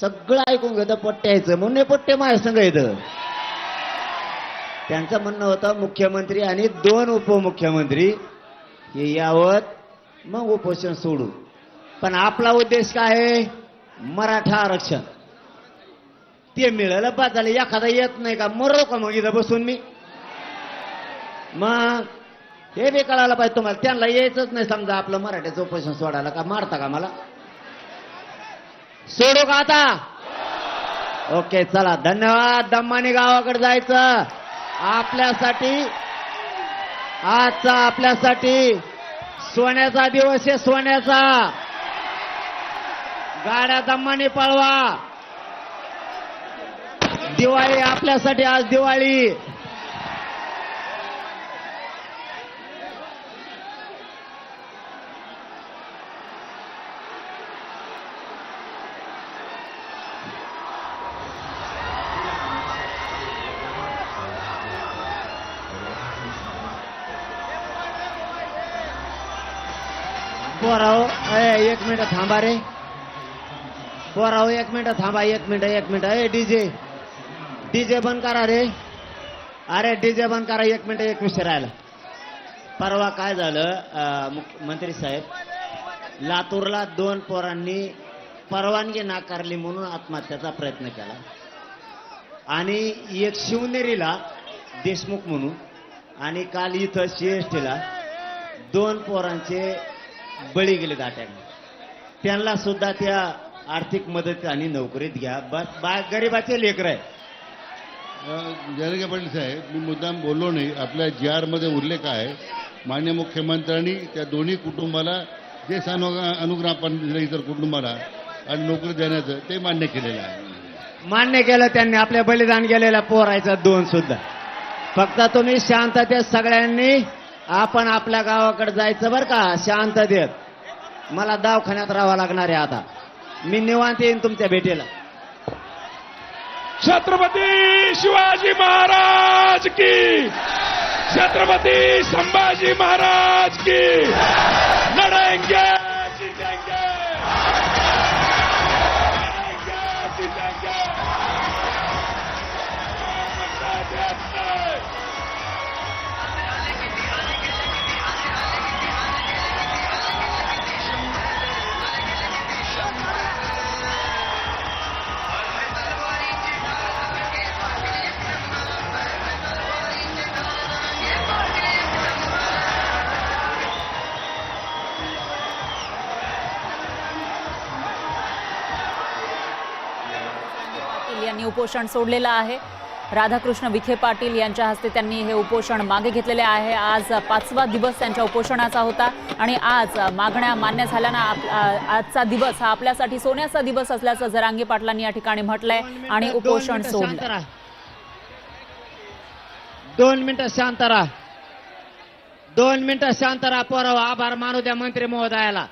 सगळं ऐकून घेतं पट्ट्यायचं म्हणून हे पट्टे माझ्या संघ येतं त्यांचं म्हणणं होतं मुख्यमंत्री आणि दोन उपमुख्यमंत्री हे यावत मग उपोषण सोडू. पण आपला उद्देश काय आहे? मराठा आरक्षण. ते मिळालं बाद झालं एखादा येत नाही का? मरो का मग इथं बसून मी. मग हे बी कळायला पाहिजे तुम्हाला. त्यांना यायचंच नाही समजा आपलं मराठ्याचं उपोषण सोडायला का? मारता का मला? सोडू का आता? ओके चला. धन्यवाद. दम्मानी गावाकडे जायचं. आपल्यासाठी आजचा आपल्यासाठी सोन्याचा दिवस आहे सोन्याचा. गाड्या दम्माने पळवा. दिवाळी आपल्यासाठी आज दिवाळी. पोराव अय एक मिनिट थांबा रे. पोराव एक मिनिट थांबा एक मिनिट एक मिनिट ए डीजे डीजे बंद करा रे. अरे डीजे बंद करा एक मिनिट एक विषय राहिला. परवा काय झालं मंत्री साहेब लातूरला दोन पोरांनी परवानगी नाकारली म्हणून आत्महत्याचा प्रयत्न केला. आणि एक शिवनेरीला देशमुख म्हणून आणि काल इथं सी एस टीला दोन पोरांचे बळी गेले दाट्याने. त्यांना सुद्धा त्या आर्थिक मदत आणि नोकरीत घ्या. बस बा गरीबाचे लेकर आहे जयंत पाटील साहेब मी मुद्दाम बोललो नाही. आपल्या जी आरमध्ये उल्लेख आहे. मान्य मुख्यमंत्र्यांनी त्या दोन्ही कुटुंबाला जे अनुग्रह अनुग्रह आपण दिलं इतर कुटुंबाला आणि नोकरी देण्याचं ते मान्य केलेलं आहे. मान्य केलं त्यांनी. आपल्या बलिदान केलेल्या पोरायचं दोन सुद्धा. फक्त तुम्ही शांततेत सगळ्यांनी आपण आपल्या गावाकडे जायचं बरं का? शांत देत. मला दवाखान्यात राहावं लागणार आहे आता. मी निवांत येईन तुमच्या भेटीला. छत्रपती शिवाजी महाराज की. छत्रपती संभाजी महाराज की. यांनी उपोषण सोडलेलं आहे. राधाकृष्ण विखे पाटील यांच्या हस्ते त्यांनी हे उपोषण मागे घेतलेले आहे. आज पाचवा दिवस त्यांच्या उपोषणाचा होता आणि आज मागण्या मान्य झाल्यानं आजचा दिवस हा आपल्यासाठी सोन्याचा दिवस असल्याचं जरांगे पाटलांनी या ठिकाणी म्हटलंय आणि उपोषण सोडलं. दोन मिनिटं शांत राहा. दोन मिनिटं शांत राहा पोराव आभार मानू द्या मंत्री महोदयाला.